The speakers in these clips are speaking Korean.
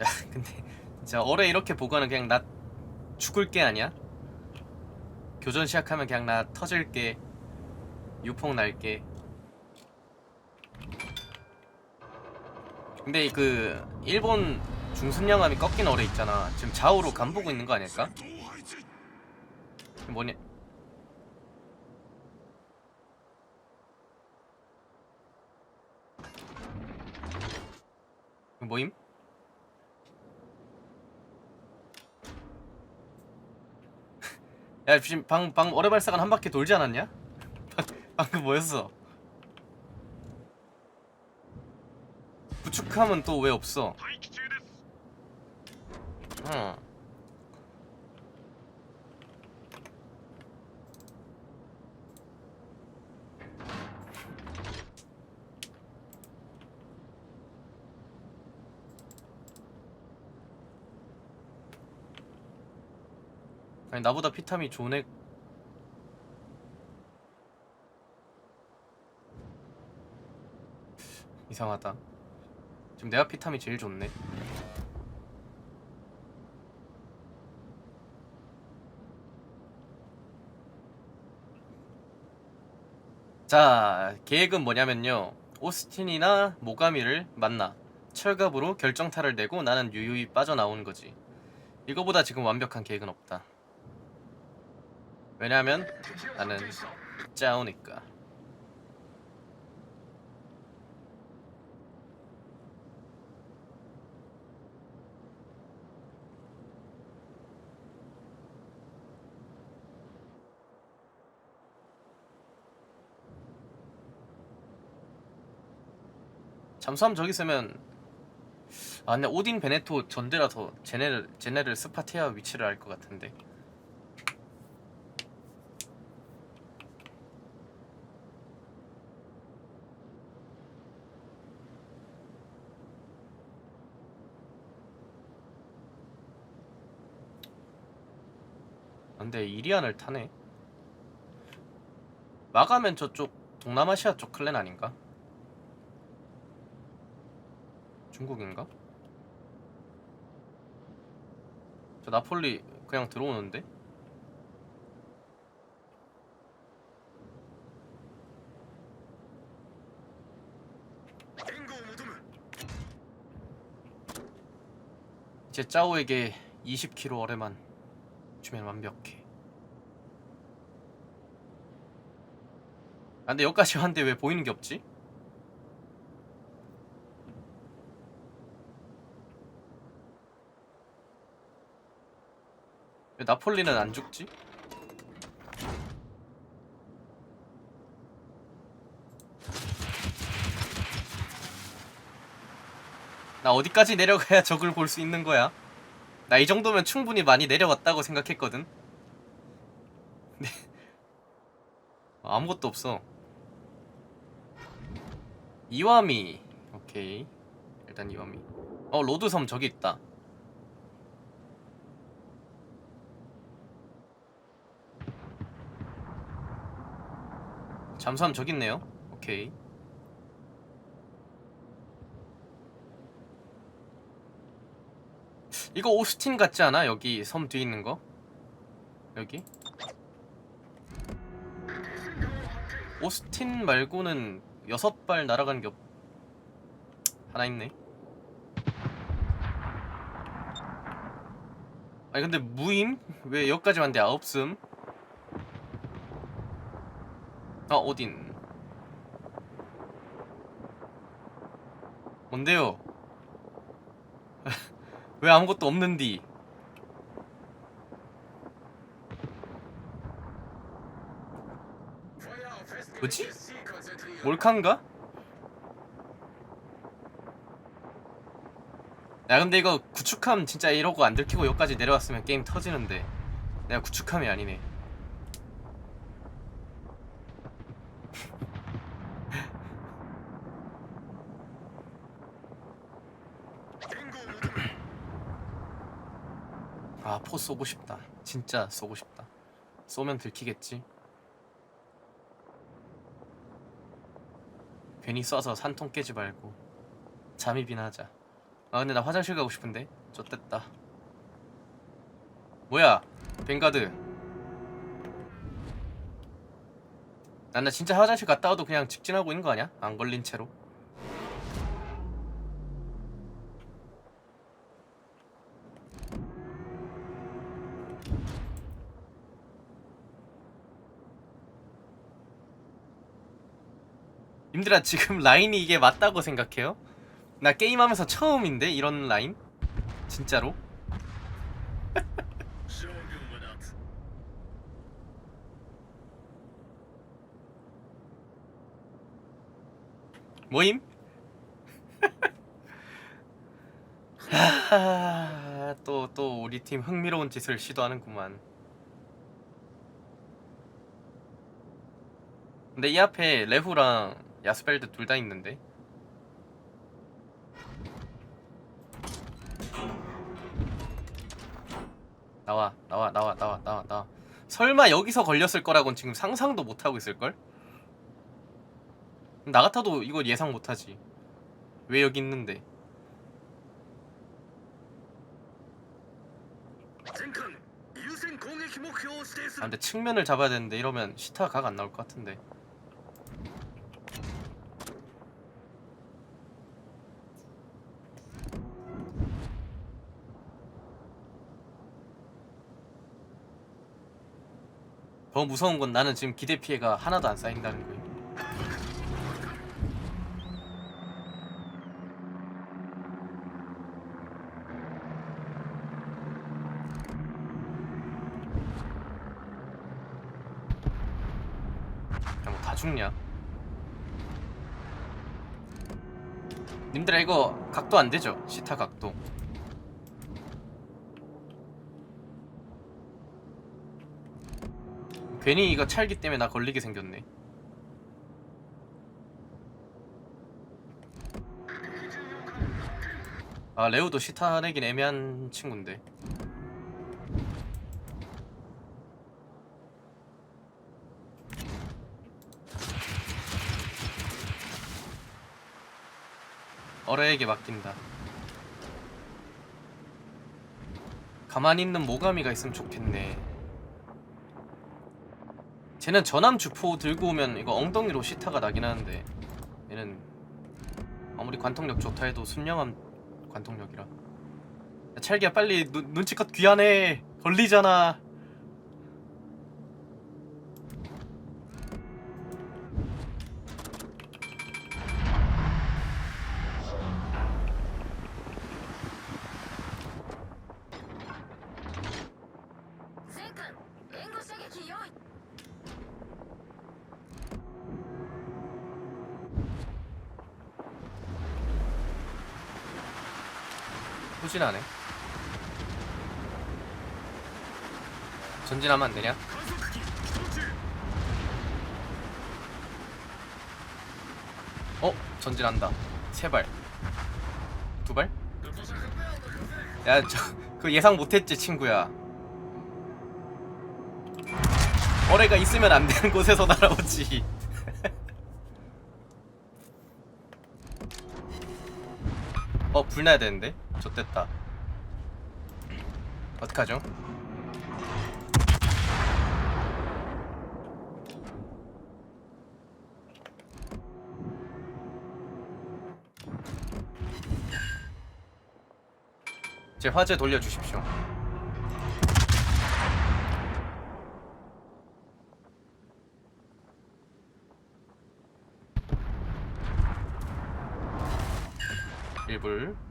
야 근데 진짜 어뢰 이렇게 보고는 그냥 나 죽을 게 아니야? 교전 시작하면 그냥 나 터질게 유폭 날게 근데 그 일본 중순양함이 꺾인 어뢰 있잖아 지금 좌우로 간보고 있는 거 아닐까? 뭐냐 뭐임? 야 지금 방, 방 어뢰발사관 한 바퀴 돌지 않았냐? 방, 방금 뭐였어? 구축함은 또 왜 없어? 어. 아니 나보다 피탐이 애 이상하다. 지금 내가 피탐이 제일 좋네. 자 계획은 뭐냐면요. 오스틴이나 모가미를 만나 철갑으로 결정타를 내고 나는 유유히 빠져나오는 거지. 이거보다 지금 완벽한 계획은 없다 왜냐면 나는 짜오니까. 잠수함 저기 있으면 아 근데 오딘 베네토 전대라서 쟤네를 쟤네를 스파티아 위치를 알 것 같은데 근데 이리안을 타네 마가면 저쪽 동남아시아 쪽 클랜 아닌가? 중국인가? 저 나폴리 그냥 들어오는데? 이제 짜오에게 20kg 어뢰만 주면 완벽해. 아 근데 여기까지 왔는데 왜 보이는 게 없지? 왜 나폴리는 안 죽지? 나 어디까지 내려가야 적을 볼 수 있는 거야? 나 이 정도면 충분히 많이 내려왔다고 생각했거든. 근데 아무것도 없어. 이와미. 오케이. 일단 이와미. 어 로드섬 저기 있다. 잠수함 저기 있네요. 오케이. 이거 오스틴 같지 않아? 여기 섬 뒤에 있는 거? 여기? 오스틴 말고는 여섯 발 날아가는 게 없... 하나 있네. 아니 근데 무임? 왜 여기까지 왔는데 아홉슴? 아 어딘? 뭔데요? 왜 아무것도 없는디? 뭐지? 몰칸가? 야 근데 이거 구축함 진짜 이러고 안 들키고 여기까지 내려왔으면 게임 터지는데 내가 구축함이 아니네 아 포 쏘고 싶다. 진짜 쏘고 싶다. 쏘면 들키겠지. 괜히 쏴서 산통 깨지 말고 잠입이나 하자. 아 근데 나 화장실 가고 싶은데? 좆됐다. 뭐야? 뱅가드. 난나 진짜 화장실 갔다 와도 그냥 직진하고 있는 거 아니야? 안 걸린 채로 님들아 지금 라인이 이게 맞다고 생각해요? 나 게임하면서 처음인데 이런 라인? 진짜로? 모임? 또또 또 우리 팀 흥미로운 짓을 시도하는구만. 근데 이 앞에 레후랑 야스벨드 둘 다 있는데. 나와 나와 나와 나와 나와 나와. 설마 여기서 걸렸을 거라곤 지금 상상도 못하고 있을걸? 나 같아도 이거 예상 못하지. 왜 여기 있는데? 아 근데 측면을 잡아야 되는데 이러면 시타가 각안 나올 것 같은데. 더 무서운 건 나는 지금 기대 피해가 하나도 안 쌓인다는 거예요. 야, 뭐다 죽냐? 님들아 이거 각도 안 되죠? 시타 각도. 괜히 이거 찰기 때문에 나 걸리게 생겼네. 아 레오도 시타 내긴 애매한 친구인데. 어뢰에게 맡긴다. 가만히 있는 모가미가 있으면 좋겠네. 쟤는 전함 주포 들고 오면 이거 엉덩이로 시타가 나긴 하는데 얘는 아무리 관통력 좋다 해도 순영함 관통력이라. 야, 찰기야 빨리 눈, 눈치껏 귀환해 걸리잖아. 후진하네 전진하면 안되냐? 어? 전진한다 세발 두발? 야저 그 예상 못했지 친구야 어뢰가 있으면 안되는 곳에서 날아오지 어 불나야 되는데 좋됐다. 어떡하죠? 제 화재 돌려주십시오. 일불.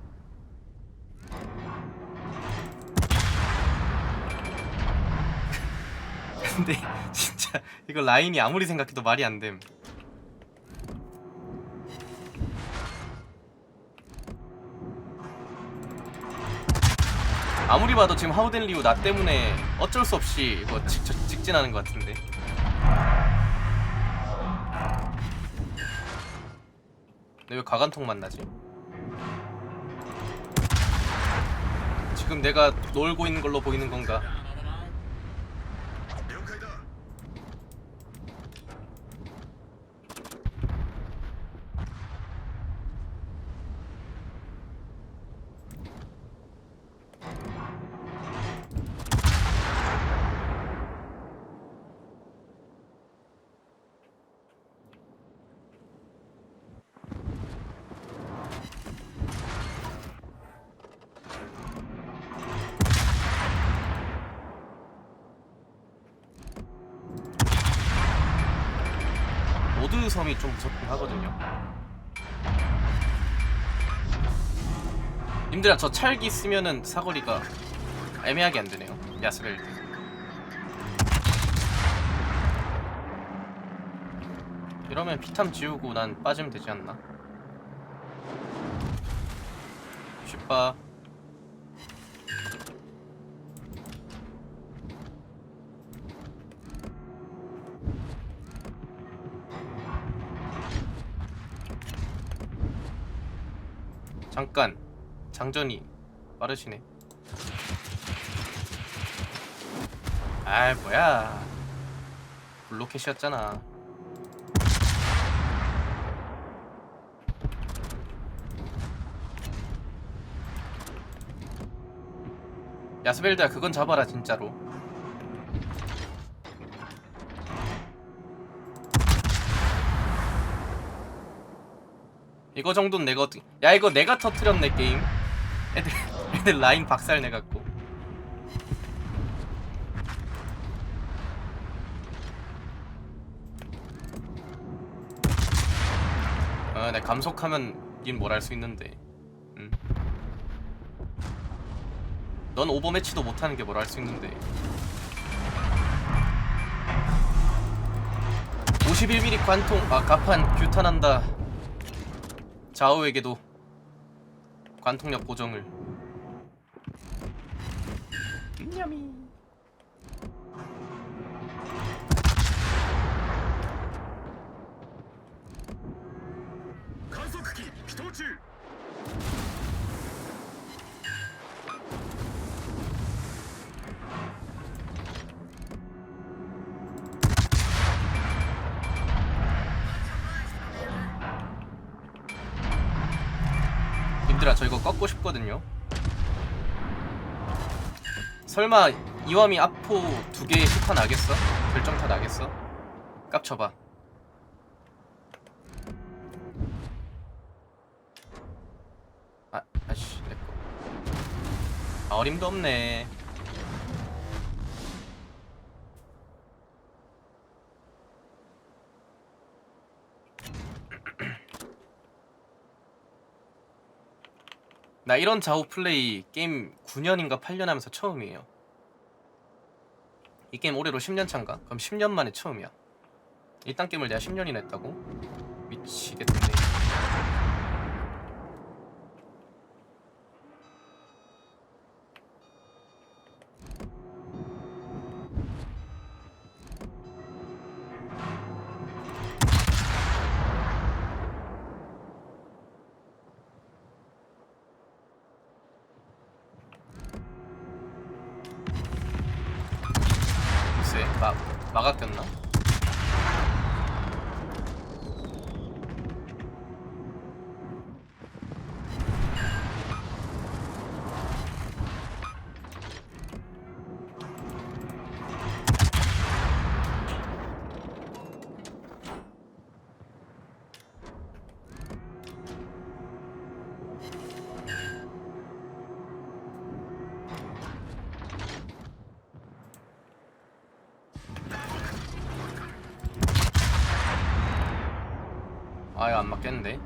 근데 진짜 이거 라인이 아무리 생각해도 말이 안 됨. 아무리 봐도 지금 하우덴 리우 나 때문에 어쩔 수 없이 이거 직, 직진하는 것 같은데. 근데 왜 가간통만 나지? 지금 내가 놀고 있는 걸로 보이는 건가? 섬이 좀 무섭긴 하거든요. 님들아 저 찰기 쓰면은 사거리가 애매하게 안 되네요. 야스벨. 이러면 피탐 지우고 난 빠지면 되지 않나? 쉽바. 잠깐 장전이 빠르시네. 아 뭐야 블로켓이었잖아. 야스벨드야 그건 잡아라 진짜로. 이거 정도는 내가 어떻게 야 이거 내가 터트렸네 게임. 애들 애들 라인 박살 내갖고. 아내 감속하면 닌 뭘 할 수 있는데. 응. 넌 오버매치도 못하는 게 뭘 할 수 있는데. 51mm 관통 아 가판 규탄한다 좌우에게도 관통력 보정을. 냠이. 간속기 기동 중 님들아 저 이거 꺾고 싶거든요 설마 이와미 아포 두 개의 시타 나겠어? 결정타 나겠어? 깝쳐봐 아, 아씨 내꺼 아, 어림도 없네 나 이런 좌우 플레이 게임 9년인가 8년 하면서 처음이에요. 이 게임 올해로 10년 차인가? 그럼 10년 만에 처음이야. 이딴 게임을 내가 10년이나 했다고? 미치겠네. 막아꼈나? 맞겠는데.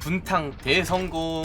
분탕 대성공.